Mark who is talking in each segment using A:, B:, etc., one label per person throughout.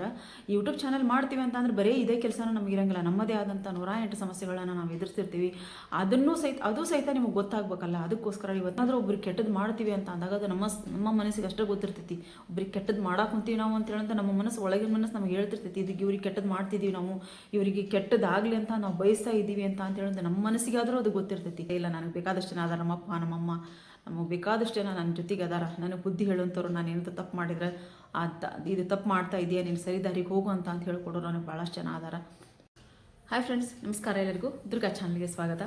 A: ಅಂದ್ರೆ YouTube channel ಮಾಡ್ತೀವಿ ಅಂತ ಅಂದ್ರೆ ಬರೀ ಇದೇ ಕೆಲಸನೂ ನಮಗೆ ಇರಂಗಿಲ್ಲ. ನಮ್ಮದೇ ಆದಂಥ ನೂರ ಎಂಟು ಸಮಸ್ಯೆಗಳನ್ನು ನಾವು ಎದುರಿಸ್ತಿರ್ತೀವಿ ಅದನ್ನೂ ಸಹಿತ, ಅದು ಸಹಿತ ನಿಮಗೆ ಗೊತ್ತಾಗಬೇಕಲ್ಲ. ಅದಕ್ಕೋಸ್ಕರ ಇವತ್ತಾದ್ರೂ ಒಬ್ರಿಗೆ ಕೆಟ್ಟದ್ದು ಮಾಡ್ತೀವಿ ಅಂತ ಅಂದಾಗ ಅದು ನಮ್ಮ ನಮ್ಮ ಮನಸ್ಸಿಗೆ ಅಷ್ಟೇ ಗೊತ್ತಿರ್ತೈತಿ. ಒಬ್ರಿಗೆ ಕೆಟ್ಟದ್ದು ಮಾಡಕ್ಕೆ ಕುಂತೀವಿ ನಾವು ಅಂತ ಹೇಳಂತ ನಮ್ಮ ಮನಸ್ಸು, ಒಳಗಿನ ಮನಸ್ಸು ನಮಗೆ ಹೇಳ್ತಿರ್ತೈತಿ. ಇದಕ್ಕೆ ಇವ್ರಿಗೆ ಕೆಟ್ಟದ್ದು ಮಾಡ್ತಿದ್ದೀವಿ ನಾವು. ಇವರಿಗೆ ಕೆಟ್ಟದಾಗಲಿ ಅಂತ ನಾವು ಬಯಸ್ತಾ ಇದ್ದೀವಿ ಅಂತ ಅಂತ ಹೇಳಿದ್ರೆ ನಮ್ಮ ಮನಸ್ಸಿಗಾದರೂ ಅದು ಗೊತ್ತಿರ್ತೈತಿ. ಇಲ್ಲ, ನನಗೆ ಬೇಕಾದಷ್ಟು ಅದಾರ. ನಮ್ಮಪ್ಪ ನಮ್ಮಮ್ಮ ನಮಗೆ ಬೇಕಾದಷ್ಟು ಜನ ನನ್ನ ಜೊತೆಗೆ ಅದಾರ. ನನಗೆ ಬುದ್ಧಿ ಹೇಳುವಂಥವ್ರು ನಾನು ಏನಂತ ತಪ್ಪು ಮಾಡಿದ್ರೆ ತ- ಇದು ತಪ್ಪು ಮಾಡ್ತಾ ಇದೆಯಾ? ನೀನು ಸರಿ ದಾರಿಗೆ ಹೋಗು ಅಂತ ಅಂತ ಹೇಳ್ಕೊಡೋರು ನನಗೆ ಭಾಳಷ್ಟು ಜನ ಅದಾರ. ಹಾಯ್ ಫ್ರೆಂಡ್ಸ್ ನಮಸ್ಕಾರ ಎಲ್ಲರಿಗೂ. ದುರ್ಗಾ ಚಾನಲ್ಗೆ ಸ್ವಾಗತ.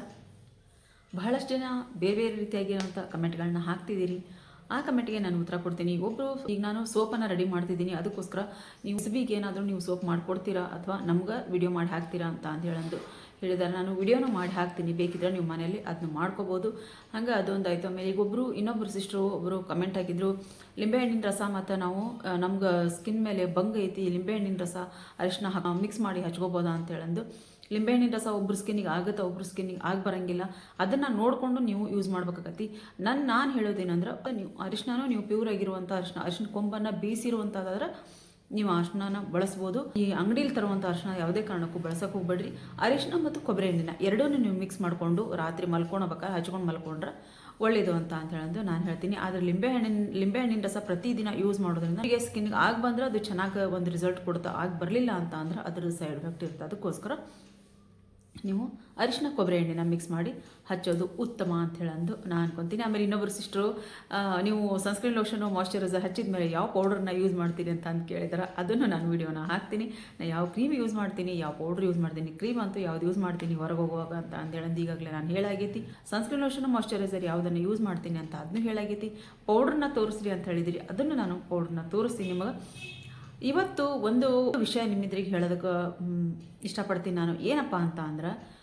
A: ಬಹಳಷ್ಟು ಜನ ಬೇರೆ ಬೇರೆ ರೀತಿಯಾಗಿರೋಂಥ ಕಮೆಂಟ್ಗಳನ್ನ ಹಾಕ್ತಿದ್ದೀರಿ. ಆ ಕಮೆಂಟ್ಗೆ ನಾನು ಉತ್ತರ ಕೊಡ್ತೀನಿ. ಒಬ್ಬರು ಈಗ ನಾನು ಸೋಪನ್ನು ರೆಡಿ ಮಾಡ್ತಿದ್ದೀನಿ. ಅದಕ್ಕೋಸ್ಕರ ನೀವು ಸುಬಿಗೆ ಏನಾದರೂ ನೀವು ಸೋಪ್ ಮಾಡಿಕೊಡ್ತೀರಾ ಅಥವಾ ನಮ್ಗೆ ವಿಡಿಯೋ ಮಾಡಿ ಹಾಕ್ತೀರಾ ಅಂತ ಅಂತ ಹೇಳಂದು. ಹೇಳಿದ್ದಾರೆ. ನಾನು ವಿಡಿಯೋನ ಮಾಡಿ ಹಾಕ್ತೀನಿ. ಬೇಕಿದ್ರೆ ನೀವು ಮನೆಯಲ್ಲಿ ಅದನ್ನ ಮಾಡ್ಕೋಬೋದು. ಹಂಗೆ ಅದೊಂದು ಆಯಿತು. ಆಮೇಲೆ ಈಗ ಒಬ್ಬರು ಇನ್ನೊಬ್ಬರು ಸಿಸ್ಟ್ರು ಒಬ್ಬರು ಕಮೆಂಟ್ ಹಾಕಿದ್ರು ಲಿಂಬೆಹಣ್ಣಿನ ರಸ ಮತ್ತು ನಾವು ನಮ್ಗೆ ಸ್ಕಿನ್ ಮೇಲೆ ಬಂಗ್ ಐತಿ. ಲಿಂಬೆಹಣ್ಣಿನ ರಸ ಅರಿಶಿನ ಮಿಕ್ಸ್ ಮಾಡಿ ಹಚ್ಕೋಬೋದಾ? ಅಂತ ಹೇಳಂದು. ಲಿಂಬೆಹಣ್ಣಿನ ರಸ ಒಬ್ರು ಸ್ಕಿನ್ನಿಗೆ ಆಗುತ್ತೆ? ಒಬ್ರು ಸ್ಕಿನ್ನಿಗೆ ಆಗಿ ಬರಂಗಿಲ್ಲ. ಅದನ್ನು ನೋಡಿಕೊಂಡು ನೀವು ಯೂಸ್ ಮಾಡ್ಬೇಕಾಗತ್ತಿ. ನನ್ನ ನಾನು ಹೇಳೋದೇನಂದ್ರೆ, ನೀವು ಅರಿಶಿನೂ ನೀವು ಪ್ಯೂರ್ ಆಗಿರುವಂಥ ಅರಿಶಿನ ಅರಿಶಿನ ಕೊಂಬನ್ನು ಬೀಸಿರುವಂಥದ್ದಾದ್ರೆ ನೀವು ಅರಿಶಿನ ಬಳಸ್ಬೋದು. ಈ ಅಂಗಡಿಯಲ್ಲಿ ತರುವಂಥ ಅರಿಶಿನ ಯಾವುದೇ ಕಾರಣಕ್ಕೂ ಬಳಸಕ್ಕೆ ಹೋಗ್ಬೇಡ್ರಿ. ಅರಿಶಿನ ಮತ್ತು ಕೊಬ್ಬರಿ ಎಣ್ಣೆನ ಎರಡನ್ನೂ ನೀವು ಮಿಕ್ಸ್ ಮಾಡಿಕೊಂಡು ರಾತ್ರಿ ಮಲ್ಕೊಳ್ಬೇಕಾದ್ರೆ ಹಚ್ಕೊಂಡು ಮಲ್ಕೊಂಡ್ರೆ ಒಳ್ಳೇದು ಅಂತ ಅಂತ ಹೇಳೋದು ನಾನು ಹೇಳ್ತೀನಿ. ಆದರೆ ಲಿಂಬೆಹಣ್ಣಿನ ಲಿಂಬೆಹಣ್ಣಿನ ರಸ ಪ್ರತಿದಿನ ಯೂಸ್ ಮಾಡೋದ್ರಿಂದ ನಿಮಗೆ ಸ್ಕಿನ್ಗೆ ಆಗಿ ಬಂದ್ರೆ ಅದು ಚೆನ್ನಾಗಿ ಒಂದು ರಿಸಲ್ಟ್ ಕೊಡುತ್ತೆ ಆಗಿ ಬರಲಿಲ್ಲ ಅಂತ ಅಂದ್ರೆ ಅದ್ರ ಸೈಡ್ ಎಫೆಕ್ಟ್ ಇರುತ್ತೆ. ಅದಕ್ಕೋಸ್ಕರ ನೀವು ಅರಿಶಿನ ಕೊಬ್ಬರಿ ಎಣ್ಣೆನ ಮಿಕ್ಸ್ ಮಾಡಿ ಹಚ್ಚೋದು ಉತ್ತಮ ಅಂತ ಹೇಳಂದು ನಾನು ಅನ್ಕೊತೀನಿ. ಆಮೇಲೆ ಇನ್ನೊಬ್ಬರು ಸಿಸ್ಟ್ರು ನೀವು ಸನ್ಸ್ಕ್ರೀನ್ ಲೋಷನು ಮಾಯ್ಶ್ಚರೈಸರ್ ಹಚ್ಚಿದ ಮೇಲೆ ಯಾವ ಪೌಡರ್ನ ಯೂಸ್ ಮಾಡ್ತೀನಿ ಅಂತ ಅಂತ ಕೇಳಿದಾರೆ, ಅದನ್ನು ನಾನು ವೀಡಿಯೋನ ಹಾಕ್ತೀನಿ. ನಾನು ಯಾವ ಕ್ರೀಮ್ ಯೂಸ್ ಮಾಡ್ತೀನಿ, ಯಾವ ಪೌಡ್ರ್ ಯೂಸ್ ಮಾಡ್ತೀನಿ ಕ್ರೀಮ್ ಅಂತೂ ಯಾವ್ದು ಯೂಸ್ ಮಾಡ್ತೀನಿ ಹೊರಗೆ ಹೋಗುವಾಗ ಅಂತ ಅಂದೇಳಂದು ಈಗಾಗಲೇ ನಾನು ಹೇಳಾಗೈತಿ. ಸನ್ಸ್ಕ್ರೀನ್ ಲೋಷನ್ ಮಾಯ್ಶ್ಚರೈಸರ್ ಯಾವುದನ್ನು ಯೂಸ್ ಮಾಡ್ತೀನಿ ಅಂತ ಅದನ್ನು ಹೇಳಾಗೈತಿ. ಪೌಡ್ರನ್ನ ತೋರಿಸ್ರಿ ಅಂತ ಹೇಳಿದಿರಿ, ಅದನ್ನು ನಾನು ಪೌಡ್ರನ್ನ ತೋರಿಸ್ತೀನಿ ನಿಮಗೆ. ಇವತ್ತು ಒಂದು ವಿಷಯ ನಿಮ್ಮಿದ್ರಿಗೆ ಹೇಳೋದಕ್ಕೆ ಇಷ್ಟಪಡ್ತೀನಿ ನಾನು. ಏನಪ್ಪ ಅಂತ ಅಂದ್ರೆ,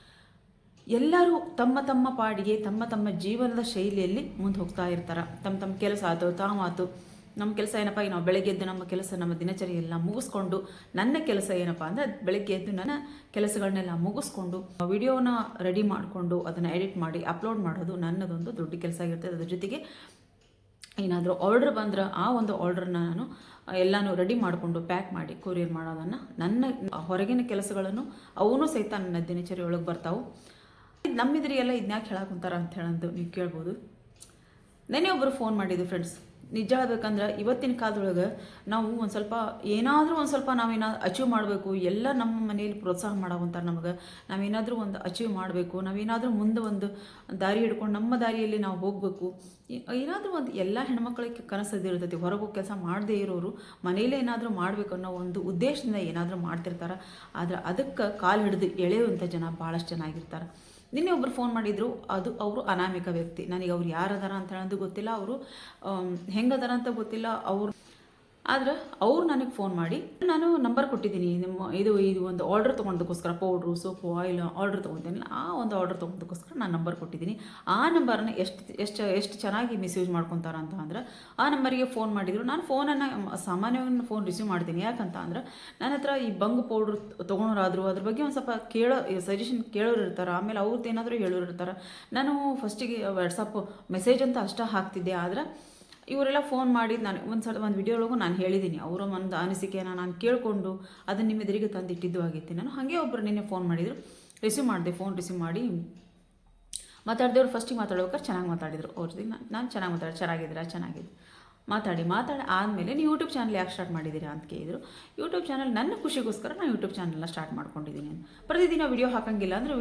A: ಎಲ್ಲರೂ ತಮ್ಮ ತಮ್ಮ ಪಾಡಿಗೆ, ತಮ್ಮ ತಮ್ಮ ಜೀವನದ ಶೈಲಿಯಲ್ಲಿ ಮುಂದೆ ಹೋಗ್ತಾ ಇರ್ತಾರೆ. ತಮ್ಮ ತಮ್ಮ ಕೆಲಸ ಆಯ್ತು ತಾವಾತು. ನಮ್ಮ ಕೆಲಸ ಏನಪ್ಪ ನಾವು ಬೆಳಗ್ಗೆ ಎದ್ದು ನಮ್ಮ ಕೆಲಸ, ನಮ್ಮ ದಿನಚರಿ ಎಲ್ಲ ಮುಗಿಸ್ಕೊಂಡು, ನನ್ನ ಕೆಲಸ ಏನಪ್ಪ ಅಂದರೆ, ಬೆಳಗ್ಗೆ ಎದ್ದು ನನ್ನ ಕೆಲಸಗಳನ್ನೆಲ್ಲ ಮುಗಿಸ್ಕೊಂಡು, ವಿಡಿಯೋನ ರೆಡಿ ಮಾಡಿಕೊಂಡು, ಅದನ್ನು ಎಡಿಟ್ ಮಾಡಿ ಅಪ್ಲೋಡ್ ಮಾಡೋದು ನನ್ನದೊಂದು ದೊಡ್ಡ ಕೆಲಸ ಆಗಿರ್ತದೆ. ಅದ್ರ ಜೊತೆಗೆ ಏನಾದರೂ ಆರ್ಡ್ರ್ ಬಂದ್ರೆ ಆ ಒಂದು ಆರ್ಡ್ರನ್ನ ನಾನು ಎಲ್ಲನೂ ರೆಡಿ ಮಾಡಿಕೊಂಡು ಪ್ಯಾಕ್ ಮಾಡಿ ಕೊರಿಯರ್ ಮಾಡೋದನ್ನು ನನ್ನ ಹೊರಗಿನ ಕೆಲಸಗಳನ್ನು ಅವನು ಸಹಿತ ನನ್ನ ದಿನಚರಿ ಒಳಗೆ ಬರ್ತಾವೆ. ನಮ್ಮಿದ್ರಿಗೆಲ್ಲ ಇದನ್ನ ಹೇಳಕ್ಕೆ ಕುಂತಾರ ಅಂತ ಹೇಳಂದು ನೀವು ಕೇಳ್ಬೋದು. ನೆನೆ ಒಬ್ಬರು ಫೋನ್ ಮಾಡಿದ್ದು ಫ್ರೆಂಡ್ಸ್ ನಿಜ ಹೇಳ್ಬೇಕಂದ್ರೆ ಇವತ್ತಿನ ಕಾಲದೊಳಗೆ ನಾವು ಒಂದು ಸ್ವಲ್ಪ ಏನಾದರೂ ಒಂದು ಸ್ವಲ್ಪ ನಾವೇನಾದ್ರು ಅಚೀವ್ ಮಾಡಬೇಕು, ಎಲ್ಲ ನಮ್ಮ ಮನೆಯಲ್ಲಿ ಪ್ರೋತ್ಸಾಹ ಮಾಡೋವಂತಾರೆ ನಮಗೆ. ನಾವೇನಾದರೂ ಒಂದು ಅಚೀವ್ ಮಾಡಬೇಕು, ನಾವೇನಾದರೂ ಮುಂದೆ ಒಂದು ದಾರಿ ಹಿಡ್ಕೊಂಡು ನಮ್ಮ ದಾರಿಯಲ್ಲಿ ನಾವು ಹೋಗಬೇಕು. ಏನಾದರೂ ಒಂದು ಎಲ್ಲ ಹೆಣ್ಮಕ್ಳಿಗೆ ಕನಸದಿರ್ತೈತಿ ಹೊರಗೆ ಹೋಗಿ ಕೆಲಸ ಮಾಡದೇ ಇರೋರು ಮನೆಯಲ್ಲೇ ಏನಾದರೂ ಮಾಡಬೇಕು ಅನ್ನೋ ಒಂದು ಉದ್ದೇಶದಿಂದ ಏನಾದರೂ ಮಾಡ್ತಿರ್ತಾರೆ. ಆದರೆ ಅದಕ್ಕೆ ಕಾಲು ಹಿಡಿದು ಎಳೆಯುವಂಥ ಜನ ಭಾಳಷ್ಟು ಜನ ಆಗಿರ್ತಾರೆ. ನಿನ್ನೆ ಒಬ್ರು ಫೋನ್ ಮಾಡಿದ್ರು, ಅದು ಅವರು ಅನಾಮಿಕ ವ್ಯಕ್ತಿ. ನನಗೆ ಅವ್ರು ಯಾರದಾರ ಅಂತ ಹೇಳೋದು ಗೊತ್ತಿಲ್ಲ, ಅವರು ಹೆಂಗದಾರ ಅಂತ ಗೊತ್ತಿಲ್ಲ, ಅವ್ರು ಆದ್ರೆ ಅವ್ರು ನನಗೆ ಫೋನ್ ಮಾಡಿ, ನಾನು ನಂಬರ್ ಕೊಟ್ಟಿದ್ದೀನಿ, ನಿಮ್ಮ ಇದು ಇದು ಒಂದು ಆರ್ಡರ್ ತೊಗೊಂಡದಕ್ಕೋಸ್ಕರ ಪೌಡ್ರು ಸೋಪು ಆಯಿಲ್ ಆರ್ಡರ್ ತೊಗೊತೀನಿ ಆ ಒಂದು ಆರ್ಡರ್ ತೊಗೊಂಡಕ್ಕೋಸ್ಕರ ನಾನು ನಂಬರ್ ಕೊಟ್ಟಿದ್ದೀನಿ. ಆ ನಂಬರ್ನ ಎಷ್ಟು ಎಷ್ಟು ಎಷ್ಟು ಚೆನ್ನಾಗಿ ಮಿಸ್ಯೂಸ್ ಮಾಡ್ಕೊತಾರ ಅಂತ ಅಂದ್ರೆ, ಆ ನಂಬರಿಗೆ ಫೋನ್ ಮಾಡಿದರು. ನಾನು ಫೋನನ್ನು ಸಾಮಾನ್ಯವಾಗಿ ಫೋನ್ ರಿಸೀವ್ ಮಾಡ್ತೀನಿ. ಯಾಕಂತ ಅಂದ್ರೆ, ನನ್ನ ಹತ್ರ ಈ ಬಂಗ್ ಪೌಡ್ರ್ ತೊಗೊಳೋರಾದ್ರು, ಅದ್ರ ಬಗ್ಗೆ ಒಂದು ಸ್ವಲ್ಪ ಕೇಳೋ ಸಜೆಷನ್ ಕೇಳೋರು ಇರ್ತಾರೆ. ಆಮೇಲೆ ಅವ್ರದ್ದು ಏನಾದರೂ ಹೇಳೋರು ಇರ್ತಾರೆ. ನಾನು ಫಸ್ಟಿಗೆ ವಾಟ್ಸಪ್ ಮೆಸೇಜ್ ಅಂತ ಅಷ್ಟೇ ಹಾಕ್ತಿದ್ದೆ. ಆದ್ರೆ ಇವರೆಲ್ಲ ಫೋನ್ ಮಾಡಿ ನಾನು, ಒಂದು ಸಲ ಒಂದು ವಿಡಿಯೋ ಒಳಗೂ ನಾನು ಹೇಳಿದ್ದೀನಿ ಅವರ ಒಂದು ಅನಿಸಿಕೆಯನ್ನು ನಾನು ಕೇಳಿಕೊಂಡು ಅದನ್ನು ನಿಮ್ಮ ಎದುರಿಗೆ ತಂದಿಟ್ಟಿದ್ದು ಆಗಿತ್ತು. ನಾನು ಹಾಗೆ ಒಬ್ಬರು ನಿನ್ನೆ ಫೋನ್ ಮಾಡಿದರು. ರಿಸೀವ್ ಮಾಡಿದೆ ಫೋನ್ ರಿಸೀವ್ ಮಾಡಿ ಮಾತಾಡಿದವ್ರು ಫಸ್ಟಿಗೆ ಮಾತಾಡ್ಬೇಕಾದ್ರೆ ಚೆನ್ನಾಗಿ ಮಾತಾಡಿದರು. ಅವ್ರದ್ದು ನಾನು ನಾನು ಚೆನ್ನಾಗಿ ಮಾತಾಡಿ, ಚೆನ್ನಾಗಿದ್ದೀರಾ? ಚೆನ್ನಾಗಿದೆ ಮಾತಾಡಿ ಮಾತಾಡಿ ಆದಮೇಲೆ ನೀವು ಯೂಟ್ಯೂಬ್ ಚಾನಲ್ ಯಾಕೆ ಸ್ಟಾರ್ಟ್ ಮಾಡಿದ್ದೀರಾ ಅಂತ ಕೇಳಿದರು. ಯೂಟ್ಯೂಬ್ ಚಾನಲ್ ನನ್ನ ಖುಷಿಗೋಸ್ಕರ ನಾನು ಯೂಟ್ಯೂಬ್ ಚಾನಲ್ನ ಸ್ಟಾರ್ಟ್ ಮಾಡ್ಕೊಂಡಿದ್ದೀನಿ. ಪ್ರತಿದಿನ ವಿಡಿಯೋ ಹಾಕಂಗಿಲ್ಲ ಅಂದರೆ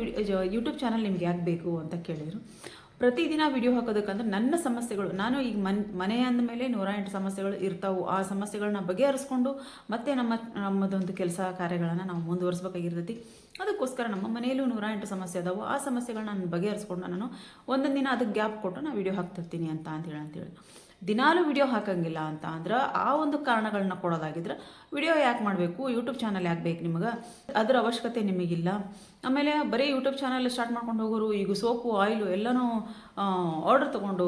A: ಯೂಟ್ಯೂಬ್ ಚಾನಲ್ ನಿಮ್ಗೆ ಯಾಕೆ ಬೇಕು ಅಂತ ಕೇಳಿದರು. ಪ್ರತಿದಿನ ವಿಡಿಯೋ ಹಾಕೋದಕ್ಕಂದ್ರೆ ನನ್ನ ಸಮಸ್ಯೆಗಳು, ನಾನು ಈಗ ಮನ್, ಮನೆ ಅಂದಮೇಲೆ ನೂರ ಎಂಟು ಸಮಸ್ಯೆಗಳು ಇರ್ತಾವೆ. ಆ ಸಮಸ್ಯೆಗಳನ್ನ ಬಗೆಹರಿಸ್ಕೊಂಡು ಮತ್ತೆ ನಮ್ಮ, ನಮ್ಮದೊಂದು ಕೆಲಸ ಕಾರ್ಯಗಳನ್ನು ನಾವು ಮುಂದುವರಿಸ್ಬೇಕಾಗಿರ್ತೈತಿ. ಅದಕ್ಕೋಸ್ಕರ ನಮ್ಮ ಮನೆಯಲ್ಲೂ ನೂರ ಎಂಟು ಸಮಸ್ಯೆ ಅದಾವು. ಆ ಸಮಸ್ಯೆಗಳನ್ನ ನಾನು ಬಗೆಹರಿಸ್ಕೊಂಡು ನಾನು ಒಂದೊಂದು ದಿನ ಅದಕ್ಕೆ ಗ್ಯಾಪ್ ಕೊಟ್ಟು ನಾನು ವಿಡಿಯೋ ಹಾಕ್ತಿರ್ತೀನಿ ಅಂತ ಅಂತೇಳಿ ಅಂತೇಳಿ ದಿನಾಲೂ ವಿಡಿಯೋ ಹಾಕಂಗಿಲ್ಲ ಅಂತ ಅಂದ್ರೆ ಆ ಒಂದು ಕಾರಣಗಳನ್ನ ಕೊಡೋದಾಗಿದ್ರೆ ವಿಡಿಯೋ ಯಾಕೆ ಮಾಡಬೇಕು? ಯೂಟ್ಯೂಬ್ ಚಾನಲ್ ಯಾಕೆ ಬೇಕು ನಿಮಗೆ? ಅದರ ಅವಶ್ಯಕತೆ ನಿಮಗಿಲ್ಲ. ಆಮೇಲೆ ಬರೀ ಯೂಟ್ಯೂಬ್ ಚಾನಲ್ ಸ್ಟಾರ್ಟ್ ಮಾಡ್ಕೊಂಡು ಹೋಗೋರು, ಈಗ ಸೋಪು, ಆಯಿಲು ಎಲ್ಲನೂ ಆರ್ಡರ್ ತೊಗೊಂಡು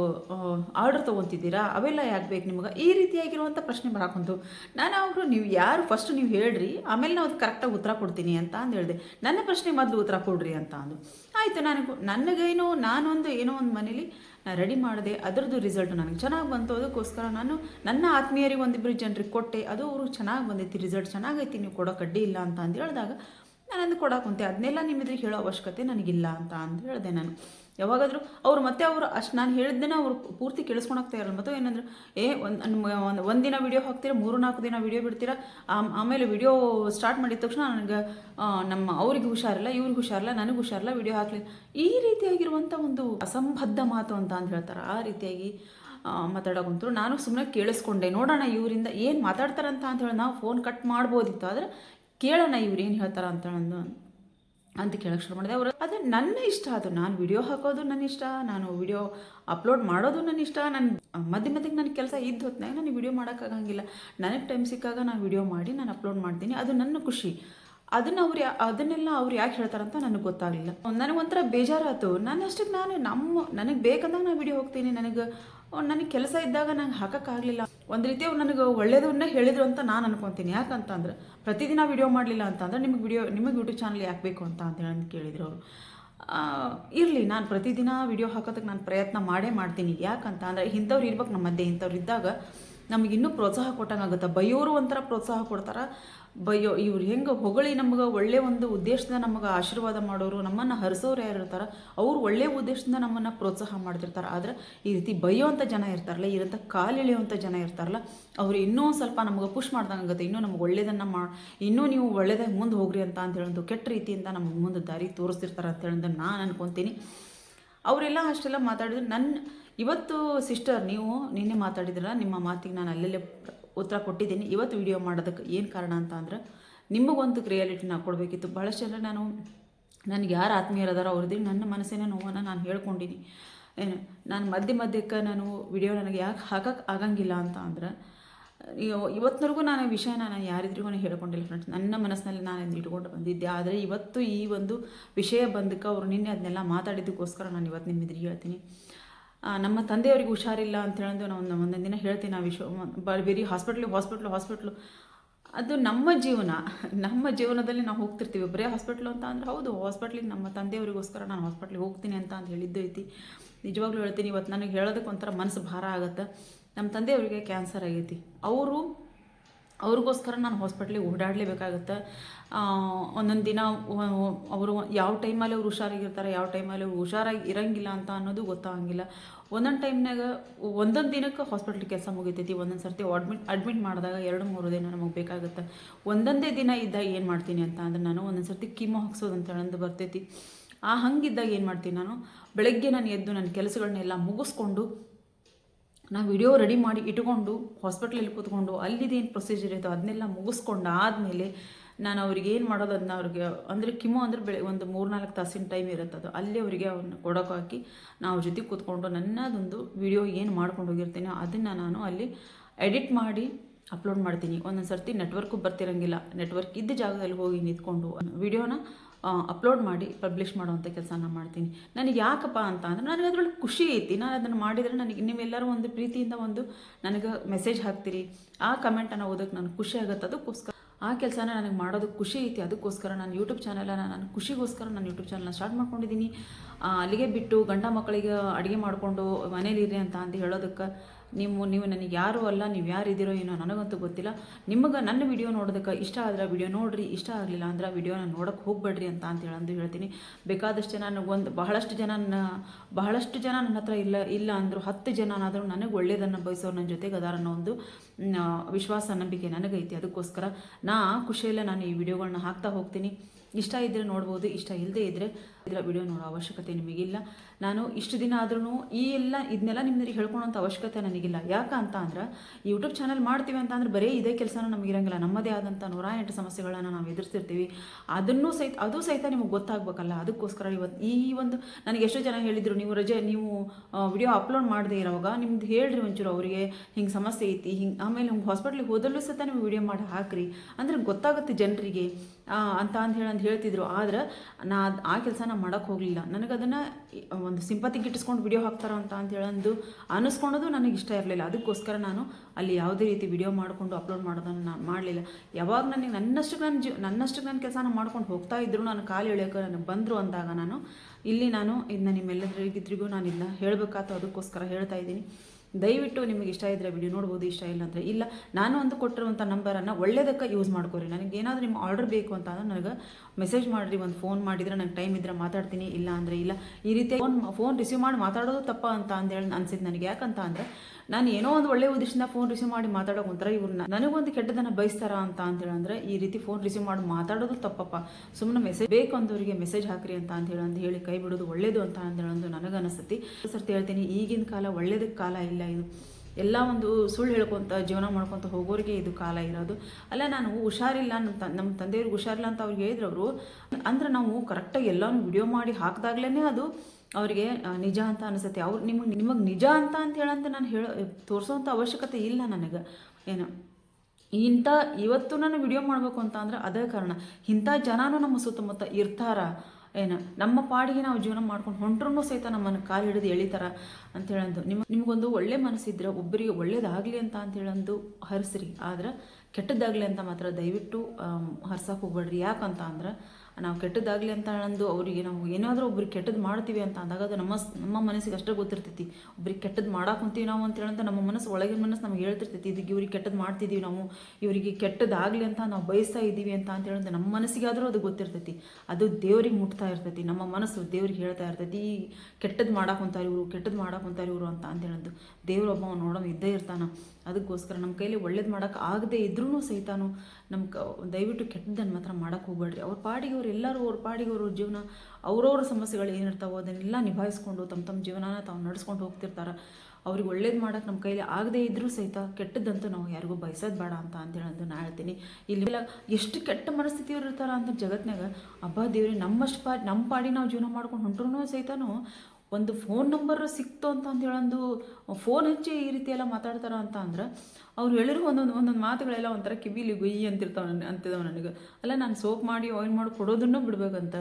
A: ಆರ್ಡರ್ ತೊಗೊತಿದ್ದೀರಾ? ಅವೆಲ್ಲ ಯಾಕೆ ಬೇಕು ನಿಮಗೆ? ಈ ರೀತಿಯಾಗಿರುವಂಥ ಪ್ರಶ್ನೆ ಬರಾಕೊಂತು ನಾನು ಅವರು ನೀವು ಯಾರು? ಫಸ್ಟ್ ನೀವು ಹೇಳ್ರಿ. ಆಮೇಲೆ ನಾವು ಅದು ಕರೆಕ್ಟಾಗಿ ಉತ್ತರ ಕೊಡ್ತೀನಿ ಅಂತ ಅಂದು ಹೇಳಿದೆ. ನನ್ನ ಪ್ರಶ್ನೆ ಮೊದಲು ಉತ್ತರ ಕೊಡ್ರಿ ಅಂತ ಅಂದು. ಆಯಿತು, ನನಗೂ, ನನಗೇನೋ, ನಾನೊಂದು ಏನೋ ಒಂದು ಮನೇಲಿ ನಾನು ರೆಡಿ ಮಾಡಿದೆ, ಅದರದ್ದು ರಿಸಲ್ಟ್ ನನಗೆ ಚೆನ್ನಾಗಿ ಬಂತು. ಅದಕ್ಕೋಸ್ಕರ ನಾನು ನನ್ನ ಆತ್ಮೀಯರಿಗೆ ಒಂದಿಬ್ಬರು ಜನರಿಗೆ ಕೊಟ್ಟೆ, ಅದು ಅವರು ಚೆನ್ನಾಗಿ ಬಂದೈತಿ ರಿಸಲ್ಟ್ ಚೆನ್ನಾಗೈತಿ, ನೀವು ಕೊಡೋ ಕಡ್ಡಿ ಇಲ್ಲ ಅಂತ ಅಂದು ಹೇಳಿದಾಗ ನಾನು ಅಂದು ಕೊಡಕ್ಕೆ ಕುಂತೆ. ಅದನ್ನೆಲ್ಲ ನಿಮ್ಮಿದ್ರಿಗೆ ಹೇಳೋ ಅವಶ್ಯಕತೆ ನನಗಿಲ್ಲ ಅಂತ ಅಂದು ಹೇಳಿದೆ ನಾನು. ಯಾವಾಗಾದರೂ ಅವ್ರು ಮತ್ತೆ ಅವರು ಅಷ್ಟು ನಾನು ಹೇಳಿದ್ದನ್ನ ಅವ್ರು ಪೂರ್ತಿ ಕೇಳಿಸ್ಕೊಳಕ್ತಾ ಇರಲ್ಲ ಮತ್ತು ಏನಂದ್ರೆ, ಏ, ಒಂದು ಒಂದಿನ ವೀಡಿಯೋ ಹಾಕ್ತೀರಾ? ಮೂರು, ನಾಲ್ಕು ದಿನ ವೀಡಿಯೋ ಬಿಡ್ತೀರಾ? ಆಮ್- ಆಮೇಲೆ ವಿಡಿಯೋ ಸ್ಟಾರ್ಟ್ ಮಾಡಿದ ತಕ್ಷಣ ನನಗೆ ನಮ್ಮ ಅವ್ರಿಗೆ ಹುಷಾರಿಲ್ಲ, ಇವ್ರಿಗೆ ಹುಷಾರಿಲ್ಲ, ನನಗೆ ಹುಷಾರಿಲ್ಲ ವಿಡಿಯೋ ಹಾಕ್ಲಿ. ಈ ರೀತಿಯಾಗಿರುವಂಥ ಒಂದು ಅಸಂಬದ್ಧ ಮಾತು ಅಂತ ಅಂದು ಹೇಳ್ತಾರೆ. ಆ ರೀತಿಯಾಗಿ ಮಾತಾಡೋಕಂತರು ನಾನು ಸುಮ್ಮನೆ ಕೇಳಿಸ್ಕೊಂಡೆ. ನೋಡೋಣ ಇವರಿಂದ ಏನು ಮಾತಾಡ್ತಾರಂತ ಅಂತ ಹೇಳಿ ನಾವು ಫೋನ್ ಕಟ್ ಮಾಡ್ಬೋದಿತ್ತು. ಆದರೆ ಕೇಳೋಣ ಇವ್ರು ಏನು ಹೇಳ್ತಾರ ಅಂತ ಅಂತ ಕೇಳಕ್ಕೆ ಶುರು ಮಾಡಿದೆ. ಅವರು, ಅದು ನನ್ನ ಇಷ್ಟ, ಅದು ನಾನು ವಿಡಿಯೋ ಹಾಕೋದು ನನ್ನ ಇಷ್ಟ, ನಾನು ವಿಡಿಯೋ ಅಪ್ಲೋಡ್ ಮಾಡೋದು ನನ್ನ ಇಷ್ಟ ನನ್ನ ಮಧ್ಯ ಮಧ್ಯಕ್ಕೆ ನನ್ನ ಕೆಲಸ ಇದ್ದ ಹೊತ್ತಿನಾಗ ನಾನು ವಿಡಿಯೋ ಮಾಡೋಕ್ಕಾಗಂಗಿಲ್ಲ ನನಗೆ ಟೈಮ್ ಸಿಕ್ಕಾಗ ನಾನು ವಿಡಿಯೋ ಮಾಡಿ, ನಾನು ಅಪ್ಲೋಡ್ ಮಾಡ್ತೀನಿ, ಅದು ನನ್ನ ಖುಷಿ. ಅದನ್ನ ಅವ್ರು ಅದನ್ನೆಲ್ಲ ಅವ್ರು ಯಾಕೆ ಹೇಳ್ತಾರಂತ ನನಗೆ ಗೊತ್ತಾಗಲಿಲ್ಲ. ನನಗೊಂಥರ ಬೇಜಾರಾಯ್ತು ನಾನು ಅಷ್ಟಕ್ಕೆ ನಾನು ನಮ್ಮ, ನನಗೆ ಬೇಕಂದಾಗ ನಾನು ವಿಡಿಯೋ ಹೋಗ್ತೀನಿ, ನನಗೆ ನನಗೆ ಕೆಲಸ ಇದ್ದಾಗ ನಂಗೆ ಹಾಕೋಕ್ಕಾಗಲಿಲ್ಲ ಒಂದು ರೀತಿ ಅವ್ರು ನನಗೆ ಒಳ್ಳೆಯದನ್ನ ಹೇಳಿದ್ರು ಅಂತ ನಾನು ಅನ್ಕೊತೀನಿ. ಯಾಕಂತಂದ್ರೆ ಪ್ರತಿದಿನ ವಿಡಿಯೋ ಮಾಡಲಿಲ್ಲ ಅಂತಂದ್ರೆ ನಿಮಗೆ ವಿಡಿಯೋ ನಿಮಗೆ ಯೂಟ್ಯೂಬ್ ಚಾನಲ್ ಯಾಕೆ ಬೇಕು ಅಂತ ಅಂತ ಹೇಳಿ ಕೇಳಿದ್ರು ಅವರು. ಇರಲಿ, ನಾನು ಪ್ರತಿದಿನ ವಿಡಿಯೋ ಹಾಕೋದಕ್ಕೆ ನಾನು ಪ್ರಯತ್ನ ಮಾಡೇ ಮಾಡ್ತೀನಿ. ಯಾಕಂತ ಅಂದರೆ ಇಂಥವ್ರು ಇರ್ಬೇಕು ನಮ್ಮ ಮಧ್ಯೆ. ಇಂಥವ್ರು ಇದ್ದಾಗ ನಮಗಿನ್ನೂ ಪ್ರೋತ್ಸಾಹ ಕೊಟ್ಟಂಗೆ ಆಗುತ್ತೆ? ಬೈಯೋರು ಒಂಥರ ಪ್ರೋತ್ಸಾಹ ಕೊಡ್ತಾರೆ. ಬೈಯೋ ಇವ್ರು ಹೆಂಗೆ ಹೊಗಳಿ ನಮ್ಗೆ? ಒಳ್ಳೆ ಒಂದು ಉದ್ದೇಶದಿಂದ ನಮಗೆ ಆಶೀರ್ವಾದ ಮಾಡೋರು, ನಮ್ಮನ್ನು ಹರಿಸೋರು ಯಾರು ಇರ್ತಾರೆ? ಅವ್ರು ಒಳ್ಳೆ ಉದ್ದೇಶದಿಂದ ನಮ್ಮನ್ನು ಪ್ರೋತ್ಸಾಹ ಮಾಡ್ತಿರ್ತಾರೆ. ಆದರೆ ಈ ರೀತಿ ಬೈಯೋವಂಥ ಜನ ಇರ್ತಾರಲ್ಲ, ಈ ರೀತಿ ಜನ ಇರ್ತಾರಲ್ಲ, ಅವ್ರು ಇನ್ನೂ ಸ್ವಲ್ಪ ನಮಗೆ ಪುಷ್ ಮಾಡ್ದಂಗೆ ಆಗುತ್ತೆ ಇನ್ನೂ ನಮ್ಗೆ ಒಳ್ಳೇದನ್ನು ಮಾ, ಇನ್ನೂ ನೀವು ಒಳ್ಳೇದಾಗಿ ಮುಂದೆ ಹೋಗ್ರಿ ಅಂತ ಅಂತ ಹೇಳೋದು ಕೆಟ್ಟ ರೀತಿಯಿಂದ ನಮಗೆ ಮುಂದೆ ದಾರಿ ತೋರಿಸ್ತಿರ್ತಾರೆ ಅಂತ ನಾನು ಅನ್ಕೊತೀನಿ. ಅವರೆಲ್ಲ ಅಷ್ಟೆಲ್ಲ ಮಾತಾಡಿದ್ರು ನನ್ನ ಇವತ್ತು ಸಿಸ್ಟರ್ ನೀವು ನಿನ್ನೆ ಮಾತಾಡಿದ್ರ ನಿಮ್ಮ ಮಾತಿಗೆ ನಾನು ಅಲ್ಲೆಲ್ಲೇ ಉತ್ತರ ಕೊಟ್ಟಿದ್ದೀನಿ. ಇವತ್ತು ವಿಡಿಯೋ ಮಾಡೋದಕ್ಕೆ ಏನು ಕಾರಣ ಅಂತ ಅಂದ್ರೆ ನಿಮಗೊಂದು ರಿಯಾಲಿಟಿನ ಕೊಡಬೇಕಿತ್ತು. ಭಾಳಷ್ಟು ಜನ ನಾನು, ನನಗೆ ಯಾರು ಆತ್ಮೀಯರದಾರೋ ಅವ್ರದ್ದು ನನ್ನ ಮನಸ್ಸಿನ ನೋವನ್ನು ನಾನು ಹೇಳ್ಕೊಂಡಿನಿ. ಏನು, ನಾನು ಮಧ್ಯ ಮಧ್ಯಕ್ಕೆ ನಾನು ವಿಡಿಯೋ ನನಗೆ ಯಾಕೆ ಹಾಕಕ್ಕೆ ಆಗಂಗಿಲ್ಲ ಅಂತ ಅಂದ್ರೆ ಇವತ್ತಿನವರೆಗೂ ನಾನು ಈ ವಿಷಯನ ನಾನು ಯಾರಿದ್ರಿಗೂ ನಾನು ಹೇಳ್ಕೊಂಡಿಲ್ಲ ಫ್ರೆಂಡ್ಸ್ ನನ್ನ ಮನಸ್ಸಿನಲ್ಲಿ ನಾನು ಅದನ್ನ ಇಟ್ಕೊಂಡು ಬಂದಿದ್ದೆ. ಆದರೆ ಇವತ್ತು ಈ ಒಂದು ವಿಷಯ ಬಂದಕ್ಕೆ ಅವರು ನಿನ್ನೆ ಅದನ್ನೆಲ್ಲ ಮಾತಾಡಿದ್ದಕ್ಕೋಸ್ಕರ ನಾನು ಇವತ್ತು ನಿಮ್ಮ ಎದುರಿಗೆ ಹೇಳ್ತೀನಿ. ನಮ್ಮ ತಂದೆಯವರಿಗೆ ಹುಷಾರಿಲ್ಲ ಅಂತ ಹೇಳಿದ್ರೆ ನಾವು ಒಂದು ಒಂದೊಂದು ದಿನ ಹೇಳ್ತೀನಿ ಆ ವಿಶ್ವ ಬೇರೆ ಹಾಸ್ಪಿಟ್ಲು ಹಾಸ್ಪಿಟ್ಲು ಹಾಸ್ಪಿಟ್ಲು ಅದು ನಮ್ಮ ಜೀವನ. ನಮ್ಮ ಜೀವನದಲ್ಲಿ ನಾವು ಹೋಗ್ತಿರ್ತೀವಿ. ಬರೇ ಹಾಸ್ಪಿಟ್ಲು ಅಂತ ಅಂದ್ರೆ ಹೌದು ಹಾಸ್ಪಿಟ್ಲಿಗೆ ನಮ್ಮ ತಂದೆಯವರಿಗೋಸ್ಕರ ನಾನು ಹಾಸ್ಪಿಟ್ಲಿಗೆ ಹೋಗ್ತೀನಿ ಅಂತ ಅಂತ ಹೇಳಿದ್ದು ಐತಿ. ನಿಜವಾಗ್ಲೂ ಹೇಳ್ತೀನಿ ಇವತ್ತು ನನಗೆ ಹೇಳೋದಕ್ಕೆ ಒಂಥರ ಮನಸ್ಸು ಭಾರ ಆಗುತ್ತೆ. ನಮ್ಮ ತಂದೆಯವರಿಗೆ ಕ್ಯಾನ್ಸರ್ ಆಗೈತಿ. ಅವರು ಅವ್ರಿಗೋಸ್ಕರ ನಾನು ಹಾಸ್ಪಿಟ್ಲಿಗೆ ಓಡಾಡಲೇಬೇಕಾಗುತ್ತೆ. ಒಂದೊಂದು ದಿನ ಅವರು ಯಾವ ಟೈಮಲ್ಲಿ ಅವ್ರು ಹುಷಾರಾಗಿರ್ತಾರೆ, ಯಾವ ಟೈಮಲ್ಲಿ ಅವ್ರು ಹುಷಾರಾಗಿ ಇರಂಗಿಲ್ಲ ಅಂತ ಅನ್ನೋದು ಗೊತ್ತಾಗಂಗಿಲ್ಲ. ಒಂದೊಂದು ಟೈಮ್ನಾಗ ಒಂದೊಂದು ದಿನಕ್ಕೆ ಹಾಸ್ಪಿಟ್ಲ್ ಕೆಲಸ ಮುಗಿತೈತಿ. ಒಂದೊಂದು ಸರ್ತಿ ಅಡ್ಮಿಟ್ ಅಡ್ಮಿಟ್ ಮಾಡಿದಾಗ ಎರಡು, ಮೂರು ದಿನ ನಮಗೆ ಬೇಕಾಗುತ್ತೆ. ಒಂದೊಂದೇ ದಿನ ಇದ್ದಾಗ ಏನು ಮಾಡ್ತೀನಿ ಅಂತ ಅಂದ್ರೆ ನಾನು ಒಂದೊಂದು ಸರ್ತಿ ಕಿಮ್ಮು ಹಾಕ್ಸೋದು ಅಂತ ಹೇಳಂದು ಬರ್ತೈತಿ. ಆ ಹಂಗಿದ್ದಾಗ ಏನು ಮಾಡ್ತೀನಿ ನಾನು? ಬೆಳಗ್ಗೆ ನಾನು ಎದ್ದು ನನ್ನ ಕೆಲಸಗಳನ್ನೆಲ್ಲ ಮುಗಿಸ್ಕೊಂಡು ನಾವು ವಿಡಿಯೋ ರೆಡಿ ಮಾಡಿ ಇಟ್ಕೊಂಡು ಹಾಸ್ಪಿಟ್ಲಲ್ಲಿ ಕೂತ್ಕೊಂಡು ಅಲ್ಲಿದೇನು ಪ್ರೊಸೀಜರ್ ಇತ್ತು ಅದನ್ನೆಲ್ಲ ಮುಗಿಸ್ಕೊಂಡು ಆದಮೇಲೆ ನಾನು ಅವ್ರಿಗೆ ಏನು ಮಾಡೋದು ಅದನ್ನ ಅವ್ರಿಗೆ, ಅಂದರೆ ಕಿಮೋ ಅಂದರೆ ಬೆಳೆ, ಒಂದು ಮೂರ್ನಾಲ್ಕು ತಾಸಿನ ಟೈಮ್ ಇರುತ್ತೆ ಅಲ್ಲಿ ಅವರಿಗೆ ಅವನ್ನ ಕೊಡೋಕೆ ಹಾಕಿ ನಾವು ಜೊತೆ ಕೂತ್ಕೊಂಡು ನನ್ನದೊಂದು ವಿಡಿಯೋ ಏನು ಮಾಡ್ಕೊಂಡು ಹೋಗಿರ್ತೀನಿ ಅದನ್ನು ನಾನು ಅಲ್ಲಿ ಎಡಿಟ್ ಮಾಡಿ ಅಪ್ಲೋಡ್ ಮಾಡ್ತೀನಿ. ಒಂದೊಂದು ಸರ್ತಿ ನೆಟ್ವರ್ಕು ಬರ್ತಿರಂಗಿಲ್ಲ. ನೆಟ್ವರ್ಕ್ ಇದ್ದ ಜಾಗದಲ್ಲಿ ಹೋಗಿ ನಿಂತ್ಕೊಂಡು ವಿಡಿಯೋನ ಅಪ್ಲೋಡ್ ಮಾಡಿ ಪಬ್ಲಿಷ್ ಮಾಡುವಂಥ ಕೆಲಸನ ಮಾಡ್ತೀನಿ. ನನಗೆ ಯಾಕಪ್ಪ ಅಂತ ಅಂದರೆ ನನಗೆ ಅದರೊಳಗೆ ಖುಷಿ ಐತಿ. ನಾನು ಅದನ್ನು ಮಾಡಿದರೆ ನನಗೆ ನೀವೆಲ್ಲರೂ ಒಂದು ಪ್ರೀತಿಯಿಂದ ಒಂದು ನನಗೆ ಮೆಸೇಜ್ ಹಾಕ್ತೀರಿ. ಆ ಕಮೆಂಟನ್ನು ಓದೋಕ್ಕೆ ನನಗೆ ಖುಷಿ ಆಗುತ್ತೆ. ಅದಕ್ಕೋಸ್ಕರ ಆ ಕೆಲಸನ ನನಗೆ ಮಾಡೋದಕ್ಕೆ ಖುಷಿ ಐತಿ. ಅದಕ್ಕೋಸ್ಕರ ನಾನು ಯೂಟ್ಯೂಬ್ ಚಾನಲನ್ನು ನಾನು ಖುಷಿಗೋಸ್ಕರ ನಾನು ಯೂಟ್ಯೂಬ್ ಚಾನಲ್ನ ಸ್ಟಾರ್ಟ್ ಮಾಡ್ಕೊಂಡಿದ್ದೀನಿ ಅಲ್ಲಿಗೆ ಬಿಟ್ಟು ಗಂಡ ಮಕ್ಕಳಿಗೆ ಅಡುಗೆ ಮಾಡಿಕೊಂಡು ಮನೇಲಿರಿ ಅಂತ ಅಂತ ಹೇಳೋದಕ್ಕೆ ನೀವು ನೀವು ನನಗೆ ಯಾರು ಅಲ್ಲ, ನೀವು ಯಾರಿದ್ದೀರೋ ಏನೋ ನನಗಂತೂ ಗೊತ್ತಿಲ್ಲ. ನಿಮಗೆ ನನ್ನ ವಿಡಿಯೋ ನೋಡೋದಕ್ಕೆ ಇಷ್ಟ ಆದ್ರೆ ವಿಡಿಯೋ ನೋಡಿರಿ, ಇಷ್ಟ ಆಗಲಿಲ್ಲ ಅಂದ್ರೆ ವಿಡಿಯೋನ ನೋಡೋಕ್ಕೆ ಹೋಗಬೇಡ್ರಿ ಅಂತ ಅಂತ ಹೇಳಂದು ಹೇಳ್ತೀನಿ. ಬೇಕಾದಷ್ಟು ಜನ ಒಂದು, ಬಹಳಷ್ಟು ಜನ ಬಹಳಷ್ಟು ಜನ ನನ್ನ ಹತ್ರ ಇಲ್ಲ ಇಲ್ಲ ಅಂದರೂ ಹತ್ತು ಜನನಾದರೂ ನನಗೆ ಒಳ್ಳೆಯದನ್ನು ಬಯಸೋರು ನನ್ನ ಜೊತೆಗೆ ಅದಾರ ಅನ್ನೋ ಒಂದು ವಿಶ್ವಾಸ, ನಂಬಿಕೆ ನನಗೈತಿ. ಅದಕ್ಕೋಸ್ಕರ ನಾ ಖುಷಿಯಲ್ಲೇ ನಾನು ಈ ವಿಡಿಯೋಗಳನ್ನ ಹಾಕ್ತಾ ಹೋಗ್ತೀನಿ. ಇಷ್ಟ ಇದ್ದರೆ ನೋಡ್ಬೋದು, ಇಷ್ಟ ಇಲ್ಲದೇ ಇದ್ದರೆ ಇದರ ವಿಡಿಯೋ ನೋಡೋ ಅವಶ್ಯಕತೆ ನಿಮಗಿಲ್ಲ. ನಾನು ಇಷ್ಟು ದಿನ ಆದ್ರೂ ಈ ಎಲ್ಲ ಇದನ್ನೆಲ್ಲ ನಿಮ್ಮಲ್ಲಿ ಹೇಳ್ಕೊಳೋಂಥ ಅವಶ್ಯಕತೆ ನನಗಿಲ್ಲ. ಯಾಕ ಅಂತ ಅಂದ್ರೆ ಯೂಟ್ಯೂಬ್ ಚಾನಲ್ ಮಾಡ್ತೀವಿ ಅಂತ ಅಂದ್ರೆ ಬರೀ ಇದೇ ಕೆಲಸನೂ ನಮಗಿರಂಗಿಲ್ಲ. ನಮ್ಮದೇ ಆದಂಥ ನೂರ ಎಂಟು ಸಮಸ್ಯೆಗಳನ್ನು ನಾವು ಎದುರಿಸ್ತಿರ್ತೀವಿ ಅದನ್ನು ಸಹಿತ, ಅದು ಸಹಿತ ನಿಮಗೆ ಗೊತ್ತಾಗಬೇಕಲ್ಲ. ಅದಕ್ಕೋಸ್ಕರ ಇವತ್ತು ಈ ಒಂದು, ನನಗೆ ಎಷ್ಟೋ ಜನ ಹೇಳಿದರು, ನೀವು ರಜೆ, ನೀವು ವಿಡಿಯೋ ಅಪ್ಲೋಡ್ ಮಾಡದೇ ಇರೋವಾಗ ನಿಮ್ದು ಹೇಳ್ರಿ ಒಂಚೂರು ಅವರಿಗೆ ಹಿಂಗೆ ಸಮಸ್ಯೆ ಐತಿ, ಹಿಂಗೆ, ಆಮೇಲೆ ಹಾಸ್ಪಿಟ್ಲಿಗೆ ಹೋದಲ್ಲೂ ಸಹಿತ ನೀವು ವಿಡಿಯೋ ಮಾಡಿ ಹಾಕ್ರಿ. ಅಂದ್ರೆ ಗೊತ್ತಾಗುತ್ತೆ ಜನರಿಗೆ ಅಂತ ಅಂತ ಹೇಳಿ ಅಂತ ಹೇಳ್ತಿದ್ರು. ಆದ್ರೆ ನಾ, ಆ ಕೆಲಸನ ಮಾಡೋಕ್ಕೆ ಹೋಗಲಿಲ್ಲ. ನನಗೆ ಅದನ್ನು ಒಂದು ಸಿಂಪತಿಗೆ ಇಟ್ಟಿಸ್ಕೊಂಡು ವಿಡಿಯೋ ಹಾಕ್ತಾರ ಅಂತ ಅಂತ ಹೇಳಂದು ನನಗೆ ಇಷ್ಟ ಇರಲಿಲ್ಲ. ಅದಕ್ಕೋಸ್ಕರ ನಾನು ಅಲ್ಲಿ ಯಾವುದೇ ರೀತಿ ವಿಡಿಯೋ ಮಾಡಿಕೊಂಡು ಅಪ್ಲೋಡ್ ಮಾಡೋದನ್ನು ನಾನು ಮಾಡಲಿಲ್ಲ. ಯಾವಾಗ ನನಗೆ ನನ್ನಷ್ಟಕ್ಕೆ ನನ್ನ ಜೀವ ನನ್ನಷ್ಟಕ್ಕೆ ನನ್ನ ಕೆಲಸನ ಮಾಡ್ಕೊಂಡು ಹೋಗ್ತಾ ಇದ್ರು, ನಾನು ಕಾಲು ಎಳೆಯೋಕೆ ನನಗೆ ಬಂದರು ಅಂದಾಗ ನಾನು, ಇಲ್ಲಿ ನಾನು ಇದನ್ನ ನಿಮ್ಮೆಲ್ಲರಿಗಿದ್ರಿಗೂ ನಾನು ಇದನ್ನ ಹೇಳಬೇಕಾಯ್ತು ಅದಕ್ಕೋಸ್ಕರ ಹೇಳ್ತಾ ಇದ್ದೀನಿ. ದಯವಿಟ್ಟು ನಿಮಗೆ ಇಷ್ಟ ಇದ್ದರೆ ವಿಡಿಯೋ ನೋಡ್ಬೋದು, ಇಷ್ಟ ಇಲ್ಲ ಅಂದರೆ ಇಲ್ಲ. ನಾನು ಒಂದು ಕೊಟ್ಟಿರುವಂಥ ನಂಬರನ್ನು ಒಳ್ಳೆಯದಕ್ಕೆ ಯೂಸ್ ಮಾಡ್ಕೊರಿ ನನಗೆ ಏನಾದರೂ ನಿಮ್ಮ ಆರ್ಡರ್ ಬೇಕು ಅಂತ ಅಂದ್ರೆ ನನಗೆ ಮೆಸೇಜ್ ಮಾಡಿರಿ, ಒಂದು ಫೋನ್ ಮಾಡಿದರೆ ನಂಗೆ ಟೈಮ್ ಇದ್ದರೆ ಮಾತಾಡ್ತೀನಿ, ಇಲ್ಲ ಅಂದರೆ ಇಲ್ಲ. ಈ ರೀತಿ ಫೋನ್ ಫೋನ್ ರಿಸೀವ್ ಮಾಡಿ ಮಾತಾಡೋದು ತಪ್ಪ ಅಂತ ಅಂದೇಳಿ ಅನಿಸಿದ್ದು ನನಗೆ ಯಾಕಂತ ಅಂದರೆ ನಾನು ಏನೋ ಒಂದು ಒಳ್ಳೆ ಉದ್ದೇಶದಿಂದ ಫೋನ್ ರಿಸೀವ್ ಮಾಡಿ ಮಾತಾಡೋಕೆ ಒಂಥರ ಇವ್ರನ್ನ. ನನಗೊಂದು ಕೆಟ್ಟದನ್ನ ಬಯಸ್ತಾರ ಅಂತ ಅಂತೇಳಿ ಹೇಳಂದ್ರೆ ಈ ರೀತಿ ಫೋನ್ ರಿಸೀವ್ ಮಾಡಿ ಮಾತಾಡೋದು ತಪ್ಪಪ್ಪ. ಸುಮ್ಮನೆ ಮೆಸೇಜ್ ಬೇಕು ಅಂದವರಿಗೆ ಮೆಸೇಜ್ ಹಾಕ್ರಿ ಅಂತ ಅಂತ ಹೇಳಿ ಅಂತ ಹೇಳಿ ಕೈ ಬಿಡೋದು ಒಳ್ಳೇದು ಅಂತ ಅಂತ ನನಗೆ ಅನಿಸ್ತತಿ ಸರ್ತಿ ಹೇಳ್ತೀನಿ ಈಗಿನ ಕಾಲ ಒಳ್ಳೇದಕ್ಕೆ ಕಾಲ ಇಲ್ಲ ಇದು. ಎಲ್ಲ ಒಂದು ಸುಳ್ಳು ಹೇಳ್ಕೊತ ಜೀವನ ಮಾಡ್ಕೊತ ಹೋಗೋರಿಗೆ ಇದು ಕಾಲ ಇರೋದು. ಅಲ್ಲ, ನಾನು ಹುಷಾರಿಲ್ಲ ನಮ್ಮ ತ ನಮ್ಮ ತಂದೆಯವ್ರಿಗೆ ಹುಷಾರಿಲ್ಲ ಅಂತ ಅವ್ರಿಗೆ ಹೇಳಿದ್ರು ಅವರು ಅಂದ್ರೆ ನಾವು ಕರೆಕ್ಟಾಗಿ ಎಲ್ಲನೂ ವಿಡಿಯೋ ಮಾಡಿ ಹಾಕಿದಾಗ್ಲೇ ಅದು ಅವರಿಗೆ ನಿಜ ಅಂತ ಅನಿಸುತ್ತೆ. ಅವ್ರು ನಿಮಗೆ ನಿಮಗೆ ನಿಜ ಅಂತ ಅಂತ ಹೇಳಂತ ನಾನು ಹೇಳೋ ತೋರಿಸೋವಂಥ ಅವಶ್ಯಕತೆ ಇಲ್ಲ ನನಗೆ. ಏನು? ಇಂಥ, ಇವತ್ತು ನಾನು ವಿಡಿಯೋ ಮಾಡಬೇಕು ಅಂತ ಅಂದ್ರೆ ಅದೇ ಕಾರಣ. ಇಂಥ ಜನನೂ ನಮ್ಮ ಸುತ್ತಮುತ್ತ ಇರ್ತಾರ. ಏನು, ನಮ್ಮ ಪಾಡಿಗೆ ನಾವು ಜೀವನ ಮಾಡ್ಕೊಂಡು ಹೊಂಟ್ರೂ ಸಹಿತ ನಮ್ಮನ್ನು ಕಾಲು ಹಿಡಿದು ಎಳಿತಾರ ಅಂತ ಹೇಳಂದು. ನಿಮಗೊಂದು ಒಳ್ಳೆ ಮನಸ್ಸಿದ್ರೆ ಒಬ್ಬರಿಗೆ ಒಳ್ಳೇದಾಗಲಿ ಅಂತ ಅಂತ ಹೇಳಂದು ಹರಿಸ್ರಿ. ಆದ್ರೆ ಕೆಟ್ಟದ್ದಾಗಲಿ ಅಂತ ಮಾತ್ರ ದಯವಿಟ್ಟು ಹರ್ಸಕ್ಕೆ ಹೋಗ್ಬೇಡ್ರಿ. ಯಾಕಂತ ಅಂದ್ರೆ ನಾವು ಕೆಟ್ಟದ್ದಾಗಲಿ ಅಂತ ಅಂದು ಅವರಿಗೆ ನಾವು ಏನಾದರೂ ಒಬ್ರಿಗೆ ಕೆಟ್ಟದ್ದು ಮಾಡ್ತೀವಿ ಅಂತ ಅಂದಾಗ ಅದು ನಮ್ಮ ನಮ್ಮ ಮನಸ್ಸಿಗೆ ಅಷ್ಟೇ ಗೊತ್ತಿರ್ತೈತಿ. ಒಬ್ರಿಗೆ ಕೆಟ್ಟದ್ದು ಮಾಡಕ್ಕೆ ಕುಂತೀವಿ ನಾವು ಅಂತ ಹೇಳಂತ ನಮ್ಮ ಮನಸ್ಸು ಒಳಗಿನ ಮನಸ್ಸು ನಮ್ಗೆ ಹೇಳ್ತಿರ್ತೈತಿ. ಇದಕ್ಕೆ ಇವ್ರಿಗೆ ಕೆಟ್ಟದ್ದು ಮಾಡ್ತಿದ್ದೀವಿ ನಾವು. ಇವರಿಗೆ ಕೆಟ್ಟದ್ದಾಗಲಿ ಅಂತ ನಾವು ಬಯಸ್ತಾ ಇದ್ದೀವಿ ಅಂತ ಅಂತ ಹೇಳಂತ ನಮ್ಮ ಮನಸ್ಸಿಗಾದರೂ ಅದು ಗೊತ್ತಿರ್ತೈತಿ. ಅದು ದೇವ್ರಿಗೆ ಮುಟ್ತಾ ಇರ್ತೈತಿ. ನಮ್ಮ ಮನಸ್ಸು ದೇವ್ರಿಗೆ ಹೇಳ್ತಾ ಇರ್ತೈತಿ. ಈ ಕೆಟ್ಟದ್ದು ಮಾಡಕ್ಕೆ ಕುಂತಾರೆ ಇವರು ಕೆಟ್ಟದ್ದು ಮಾಡಕ್ಕೆ ಕುಂತಾರೆ ಇವರು ಅಂತ ಅಂತ ಹೇಳಂದು. ದೇವ್ರೊಬ್ಬ ನೋಡೋನು ಇದ್ದೇ ಇರ್ತಾನ. ಅದಕ್ಕೋಸ್ಕರ ನಮ್ಮ ಕೈಲಿ ಒಳ್ಳೇದು ಮಾಡೋಕೆ ಆಗದೆ ಇದ್ರೂ ಸಹಿತಾನು ನಮ್ಮ ಕ, ದಯವಿಟ್ಟು ಕೆಟ್ಟದನ್ನು ಮಾತ್ರ ಮಾಡೋಕ್ಕೆ ಹೋಗ್ಬೇಡ್ರಿ. ಅವ್ರ ಪಾಡಿಗೆ ಅವ್ರು ಎಲ್ಲರೂ, ಅವ್ರ ಪಾಡಿಗೆ ಅವ್ರ ಜೀವನ, ಅವ್ರವ್ರ ಸಮಸ್ಯೆಗಳು ಏನಿರ್ತಾವೋ ಅದನ್ನೆಲ್ಲ ನಿಭಾಯಿಸ್ಕೊಂಡು ತಮ್ಮ ತಮ್ಮ ಜೀವನನ ತಾವು ನಡೆಸ್ಕೊಂಡು ಹೋಗ್ತಿರ್ತಾರೆ. ಅವ್ರಿಗೆ ಒಳ್ಳೇದು ಮಾಡೋಕೆ ನಮ್ಮ ಕೈಲಿ ಆಗದೇ ಇದ್ರೂ ಸಹಿತ ಕೆಟ್ಟದ್ದಂತೂ ನಾವು ಯಾರಿಗೂ ಬಯಸೋದು ಬೇಡ ಅಂತ ಅಂತೇಳಂದು ನಾ ಹೇಳ್ತೀನಿ. ಇಲ್ಲಿ ಎಷ್ಟು ಕೆಟ್ಟ ಮನಸ್ಥಿತಿಯವ್ರು ಇರ್ತಾರ ಅಂತ ಜಗತ್ತಿನಾಗ ಹಬ್ಬ ದೇವ್ರಿ, ನಮ್ಮಷ್ಟು ಪಾಡಿ ನಮ್ಮ ಪಾಡಿ ನಾವು ಜೀವನ ಮಾಡ್ಕೊಂಡು ಹೊಂಟ್ರೂ ಸಹಿತನೂ ಒಂದು ಫೋನ್ ನಂಬರ್ ಸಿಕ್ತು ಅಂತ ಅಂತ ಒಂದು ಫೋನ್ ಹಚ್ಚಿ ಈ ರೀತಿ ಎಲ್ಲ ಮಾತಾಡ್ತಾರ ಅಂತ ಅಂದ್ರೆ, ಅವ್ರು ಹೇಳಿರೋ ಒಂದೊಂದು ಒಂದೊಂದು ಮಾತುಗಳೆಲ್ಲ ಒಂಥರ ಕಿವಿಲಿ ಗುಯ್ಯಿ ಅಂತಿರ್ತಾವ ನನ್ನ ಅಂತಿದಾವ ನನಗೆ. ಅಲ್ಲ ನಾನು ಸೋಪ್ ಮಾಡಿ ಆಯಿಲ್ ಮಾಡಿ ಕೊಡೋದನ್ನು ಬಿಡ್ಬೇಕಂತ.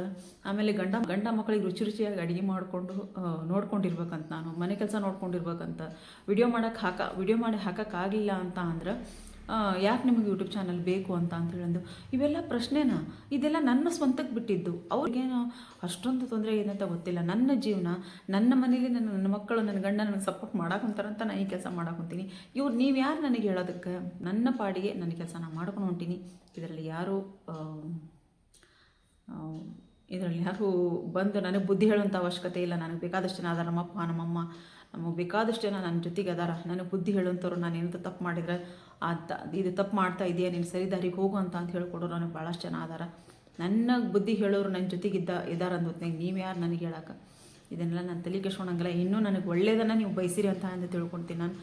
A: ಆಮೇಲೆ ಗಂಡ ಗಂಡ ಮಕ್ಕಳಿಗೆ ರುಚಿ ರುಚಿಯಾಗಿ ಅಡುಗೆ ಮಾಡಿಕೊಂಡು ನೋಡ್ಕೊಂಡಿರ್ಬೇಕಂತ ನಾನು, ಮನೆ ಕೆಲಸ ನೋಡ್ಕೊಂಡಿರ್ಬೇಕಂತ. ವಿಡಿಯೋ ಮಾಡೋಕ್ಕೆ ಹಾಕ, ವಿಡಿಯೋ ಮಾಡಿ ಹಾಕೋಕ್ಕಾಗಲಿಲ್ಲ ಅಂತ ಅಂದ್ರೆ ಯಾಕೆ ನಿಮಗೆ ಯೂಟ್ಯೂಬ್ ಚಾನಲ್ ಬೇಕು ಅಂತ ಅಂತ ಹೇಳಿದ್ರು ಇವೆಲ್ಲ ಪ್ರಶ್ನೆನಾ? ಇದೆಲ್ಲ ನನ್ನ ಸ್ವಂತಕ್ಕೆ ಬಿಟ್ಟಿದ್ದು. ಅವ್ರಿಗೇನು ಅಷ್ಟೊಂದು ತೊಂದರೆ ಏನಂತ ಗೊತ್ತಿಲ್ಲ. ನನ್ನ ಜೀವನ, ನನ್ನ ಮನೇಲಿ ನನ್ನ ನನ್ನ ಮಕ್ಕಳು, ನನ್ನ ಗಂಡ ನನಗೆ ಸಪೋರ್ಟ್ ಮಾಡಾಕುಂತಾರಂತ ನಾನು ಈ ಕೆಲಸ ಮಾಡಾಕೊಂತೀನಿ ಇವ್ರು ನೀವು ಯಾರು ನನಗೆ ಹೇಳೋದಕ್ಕೆ? ನನ್ನ ಪಾಡಿಗೆ ನನ್ನ ಕೆಲಸ ನಾನು ಮಾಡ್ಕೊಂಡು ಹೊಂಟೀನಿ. ಇದರಲ್ಲಿ ಯಾರು ಇದರಲ್ಲಿ ಯಾರು ಬಂದು ನನಗೆ ಬುದ್ಧಿ ಹೇಳುವಂಥ ಅವಶ್ಯಕತೆ ಇಲ್ಲ. ನನಗೆ ಬೇಕಾದಷ್ಟು ಜನ ಅದಾರ. ನಮ್ಮಪ್ಪ ನಮ್ಮಮ್ಮ ನಮಗೆ ಬೇಕಾದಷ್ಟು ಜನ ನನ್ನ ಜೊತೆಗೆ ಅದಾರ. ನನಗೆ ಬುದ್ಧಿ ಹೇಳುವಂಥವ್ರು ನಾನು ಏನಂತ ತಪ್ಪು ಮಾಡಿದ್ರೆ ಅದು ಇದು ತಪ್ಪು ಮಾಡ್ತಾ ಇದೆಯಾ? ನೀನು ಸರಿ ದಾರಿಗೆ ಹೋಗು ಅಂತ ಅಂತ ಹೇಳ್ಕೊಡೋರು ನನಗೆ ಭಾಳಷ್ಟು ಜನ ಅದಾರ. ನನ್ನ ಬುದ್ಧಿ ಹೇಳೋರು ನನ್ನ ಜೊತೆಗಿದ್ದ, ಇದಾರ ಹೊತ್ತಿನಾಗ ನೀವು ಯಾರು ನನಗೆ ಹೇಳಕ್ಕೆ ಇದನ್ನೆಲ್ಲ ನಾನು ತಲೆ ಕೆಸ್ಕೊಳಂಗಿಲ್ಲ ಇನ್ನೂ ನನಗೆ ಒಳ್ಳೇದನ್ನು ನೀವು ಬಯಸಿರಿ ಅಂತ ಅಂತ ತಿಳ್ಕೊಳ್ತೀನಿ ನಾನು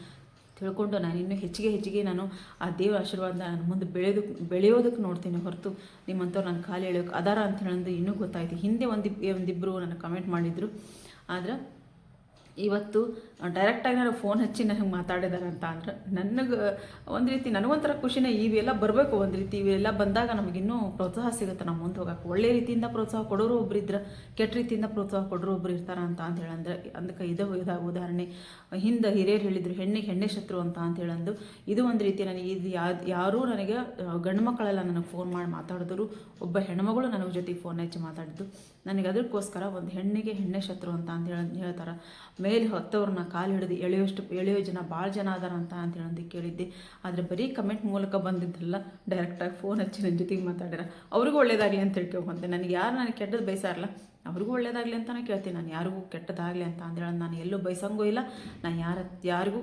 A: ತಿಳ್ಕೊಂಡು ನಾನು ಇನ್ನೂ ಹೆಚ್ಚಿಗೆ ಹೆಚ್ಚಿಗೆ ನಾನು ಆ ದೇವರ ಆಶೀರ್ವಾದ ನಾನು ಮುಂದೆ ಬೆಳೆಯೋದಕ್ಕೆ ಬೆಳೆಯೋದಕ್ಕೆ ನೋಡ್ತೀನಿ. ಹೊರತು ನಿಮ್ಮಂಥವ್ರು ನನ್ನ ಖಾಲಿ ಹೇಳೋಕೆ ಅದಾರ ಅಂತ ಹೇಳಂದು ಇನ್ನೂ ಗೊತ್ತಾಯ್ತು. ಹಿಂದೆ ಒಂದು ಒಂದಿಬ್ಬರು ನನಗೆ ಕಮೆಂಟ್ ಮಾಡಿದರು. ಆದ್ರೆ ಇವತ್ತು ಡೈರೆಕ್ಟಾಗಿ ನಾನು ಫೋನ್ ಹಚ್ಚಿ ನನಗೆ ಮಾತಾಡಿದಾರೆ ಅಂತ ಅಂದ್ರೆ ನನಗೆ ಒಂದು ರೀತಿ ನನಗೊಂಥರ ಖುಷಿನೇ ಇವೆಲ್ಲ ಬರಬೇಕು ಒಂದು ರೀತಿ, ಇವೆಲ್ಲ ಬಂದಾಗ ನಮಗಿನ್ನೂ ಪ್ರೋತ್ಸಾಹ ಸಿಗುತ್ತೆ ನಾವು ಮುಂದೆ ಹೋಗಕ್ಕೆ ಒಳ್ಳೆ ರೀತಿಯಿಂದ ಪ್ರೋತ್ಸಾಹ ಕೊಡೋರು ಒಬ್ರು ಇದ್ರೆ, ಕೆಟ್ಟ ರೀತಿಯಿಂದ ಪ್ರೋತ್ಸಾಹ ಕೊಡೋರು ಒಬ್ರು ಇರ್ತಾರ ಅಂತ ಅಂತ ಹೇಳಂದ್ರೆ ಅದಕ್ಕೆ ಇದು, ಇದ ಉದಾಹರಣೆ. ಹಿಂದೆ ಹಿರಿಯರು ಹೇಳಿದರು ಹೆಣ್ಣಿಗೆ ಹೆಣ್ಣೆ ಶತ್ರು ಅಂತ ಅಂತ ಹೇಳಂದು, ಇದು ಒಂದು ರೀತಿ ನನಗೆ, ಇದು ಯಾರು ಯಾರೂ ನನಗೆ ಗಂಡು ಮಕ್ಕಳೆಲ್ಲ ನನಗೆ ಫೋನ್ ಮಾಡಿ ಮಾತಾಡಿದ್ರು, ಒಬ್ಬ ಹೆಣ್ಮಗಳು ನನಗೆ ಜೊತೆಗೆ ಫೋನ್ ಹಚ್ಚಿ ಮಾತಾಡಿದ್ದು. ನನಗೆ ಅದಕ್ಕೋಸ್ಕರ ಒಂದು ಹೆಣ್ಣಿಗೆ ಹೆಣ್ಣೆ ಶತ್ರು ಅಂತ ಅಂತ ಹೇಳಿ, ಹೇಳ್ತಾರೆ. ಮೇಲೆ ಹೊತ್ತವ್ರನ್ನ ಕಾಲು ಹಿಡಿದು ಎಳೆಯೋಷ್ಟು ಎಳೆಯೋ ಜನ ಭಾಳ ಜನ ಅದಾರ ಅಂತ ಹೇಳಂದು ಕೇಳಿದ್ದೆ. ಆದರೆ ಬರೀ ಕಮೆಂಟ್ ಮೂಲಕ ಬಂದಿದ್ದಲ್ಲ ಡೈರೆಕ್ಟಾಗಿ ಫೋನ್ ಹಚ್ಚಿ ನನ್ನ ಜೊತೆಗೆ ಮಾತಾಡ್ಯಾರ. ಅವ್ರಿಗೂ ಒಳ್ಳೇದಾಗಲಿ ಅಂತ ತಿಳ್ಕೊಂಬಂತೆ ನನಗೆ ಯಾರು ನನಗೆ ಕೆಟ್ಟದ್ದು ಬಯಸಾರಲ್ಲ ಅವ್ರಿಗೂ ಒಳ್ಳೇದಾಗಲಿ ಅಂತಲೇ ಕೇಳ್ತೀನಿ. ನಾನು ಯಾರಿಗೂ ಕೆಟ್ಟದಾಗಲಿ ಅಂತ ಅಂದೇಳಿ ನಾನು ಎಲ್ಲೂ ಬಯಸಂಗೂ ಇಲ್ಲ. ನಾನು ಯಾರ ಯಾರಿಗೂ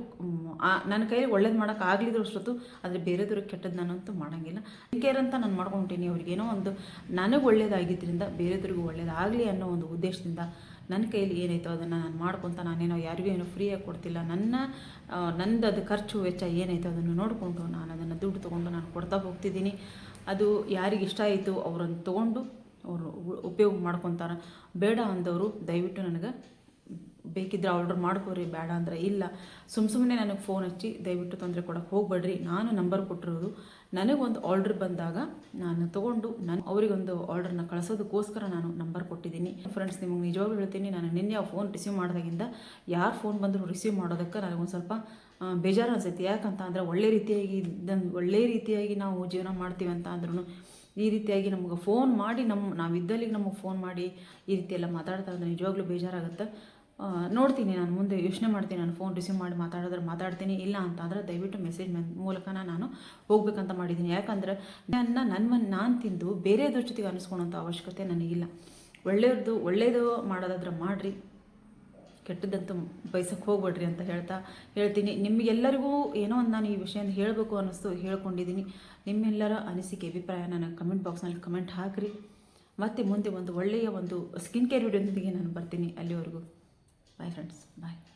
A: ನನ್ನ ಕೈಯಲ್ಲಿ ಒಳ್ಳೇದು ಮಾಡೋಕೆ ಆಗಲಿದ್ರು ಅಷ್ಟೊತ್ತು. ಆದರೆ ಬೇರೆದವ್ರಿಗೆ ಕೆಟ್ಟದ್ದು ನಾನಂತೂ ಮಾಡೋಂಗಿಲ್ಲ. ಕೇರ್ ಅಂತ ನಾನು ಮಾಡ್ಕೊತೀನಿ. ಅವ್ರಿಗೇನೋ ಒಂದು ನನಗೆ ಒಳ್ಳೇದಾಗಿದ್ದರಿಂದ ಬೇರೆದವ್ರಿಗೂ ಒಳ್ಳೇದಾಗಲಿ ಅನ್ನೋ ಒಂದು ಉದ್ದೇಶದಿಂದ ನನ್ನ ಕೈಯಲ್ಲಿ ಏನೈತೋ ಅದನ್ನು ನಾನು ಮಾಡ್ಕೊತ ನಾನೇನೋ ಯಾರಿಗೂ ಏನೋ ಫ್ರೀಯಾಗಿ ಕೊಡ್ತಿಲ್ಲ. ನನ್ನ ನಂದು ಅದು ಖರ್ಚು ವೆಚ್ಚ ಏನೈತೋ ಅದನ್ನು ನೋಡಿಕೊಂಡು ನಾನು ಅದನ್ನು ದುಡ್ಡು ತೊಗೊಂಡು ನಾನು ಕೊಡ್ತಾ ಹೋಗ್ತಿದ್ದೀನಿ. ಅದು ಯಾರಿಗೆ ಇಷ್ಟ ಆಯಿತು ಅವ್ರನ್ನ ತೊಗೊಂಡು ಅವರು ಉಪಯೋಗ ಮಾಡ್ಕೊತಾರೆ. ಬೇಡ ಅಂದವರು ದಯವಿಟ್ಟು ನನಗೆ ಬೇಕಿದ್ರೆ ಆರ್ಡ್ರ್ ಮಾಡ್ಕೋರಿ, ಬೇಡ ಅಂದರೆ ಇಲ್ಲ. ಸುಮ್ಮ ಸುಮ್ಮನೆ ನನಗೆ ಫೋನ್ ಹಚ್ಚಿ, ದಯವಿಟ್ಟು ತೊಂದರೆ ಕೊಡೋಕೆ ಹೋಗ್ಬೇಡ್ರಿ. ನಾನು ನಂಬರ್ ಕೊಟ್ಟಿರೋದು, ನನಗೊಂದು ಆರ್ಡ್ರ್ ಬಂದಾಗ ನಾನು ತೊಗೊಂಡು ನಾನು ಅವರಿಗೊಂದು ಆರ್ಡ್ರನ್ನ ಕಳಿಸೋದಕ್ಕೋಸ್ಕರ ನಾನು ನಂಬರ್ ಕೊಟ್ಟಿದ್ದೀನಿ. ಫ್ರೆಂಡ್ಸ್ ನಿಮಗೆ ನಿಜವಾಗ್ಲೂ ಹೇಳ್ತೀನಿ, ನಾನು ನಿನ್ನೆ ಫೋನ್ ರಿಸೀವ್ ಮಾಡಿದಾಗಿಂದ ಯಾರು ಫೋನ್ ಬಂದರೂ ರಿಸೀವ್ ಮಾಡೋದಕ್ಕೆ ನನಗೊಂದು ಸ್ವಲ್ಪ ಬೇಜಾರು ಅನಿಸುತ್ತೆ ಯಾಕಂತ ಅಂದರೆ ಒಳ್ಳೆ ರೀತಿಯಾಗಿ ಒಳ್ಳೆ ರೀತಿಯಾಗಿ ನಾವು ಜೀವನ ಮಾಡ್ತೀವಿ ಅಂತ ಅಂದ್ರೂ ಈ ರೀತಿಯಾಗಿ ನಮ್ಗೆ ಫೋನ್ ಮಾಡಿ ನಮ್ಮ ನಾವಿದ್ದಲ್ಲಿಗೆ ನಮಗೆ ಫೋನ್ ಮಾಡಿ ಈ ರೀತಿಯೆಲ್ಲ ಮಾತಾಡ್ತಾ ಅಂದರೆ ನಿಜವಾಗ್ಲೂ ಬೇಜಾರಾಗುತ್ತೆ. ನೋಡ್ತೀನಿ ನಾನು ಮುಂದೆ, ಯೋಚನೆ ಮಾಡ್ತೀನಿ ನಾನು ಫೋನ್ ರಿಸೀವ್ ಮಾಡಿ ಮಾತಾಡಿದ್ರೆ ಮಾತಾಡ್ತೀನಿ, ಇಲ್ಲ ಅಂತ ದಯವಿಟ್ಟು ಮೆಸೇಜ್ ಮೂಲಕನ ನಾನು ಹೋಗ್ಬೇಕಂತ ಮಾಡಿದ್ದೀನಿ. ಯಾಕಂದ್ರೆ ನನ್ನ ನನ್ನ ನಾನು ತಿಂದು ಬೇರೆಯದ್ರ ಜೊತೆಗೆ ಅನಿಸ್ಕೊಳೋಂಥ ಅವಶ್ಯಕತೆ ನನಗಿಲ್ಲ. ಒಳ್ಳೆಯದು ಒಳ್ಳೆಯದು ಮಾಡೋದಾದ್ರೆ ಮಾಡಿರಿ, ಕೆಟ್ಟದ್ದಂತೂ ಬಯಸಕ್ಕೆ ಹೋಗ್ಬೇಡ್ರಿ ಅಂತ ಹೇಳ್ತಾ ಹೇಳ್ತೀನಿ. ನಿಮಗೆಲ್ಲರಿಗೂ ಏನೋ ಒಂದು ನಾನು ಈ ವಿಷಯನ ಹೇಳಬೇಕು ಅನ್ನಿಸ್ತು, ಹೇಳ್ಕೊಂಡಿದ್ದೀನಿ. ನಿಮ್ಮೆಲ್ಲರ ಅನಿಸಿಕೆ, ಅಭಿಪ್ರಾಯ ನನಗೆ ಕಮೆಂಟ್ ಬಾಕ್ಸ್ನಲ್ಲಿ ಕಮೆಂಟ್ ಹಾಕಿರಿ. ಮತ್ತೆ ಮುಂದೆ ಒಂದು ಒಳ್ಳೆಯ ಒಂದು ಸ್ಕಿನ್ ಕೇರ್ ವಿಡಿಯೋದೊಂದಿಗೆ ನಾನು ಬರ್ತೀನಿ ಅಲ್ಲಿವರೆಗೂ. bye friends. Bye.